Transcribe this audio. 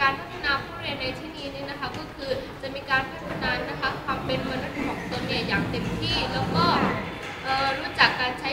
การพัฒนาผู้เรียนในที่นี้นี่นะคะก็คือจะมีการพัฒนานะคะความเป็นมนุษย์ของตนเนี่ยอย่างเต็มที่แล้วก็รู้จักการใช้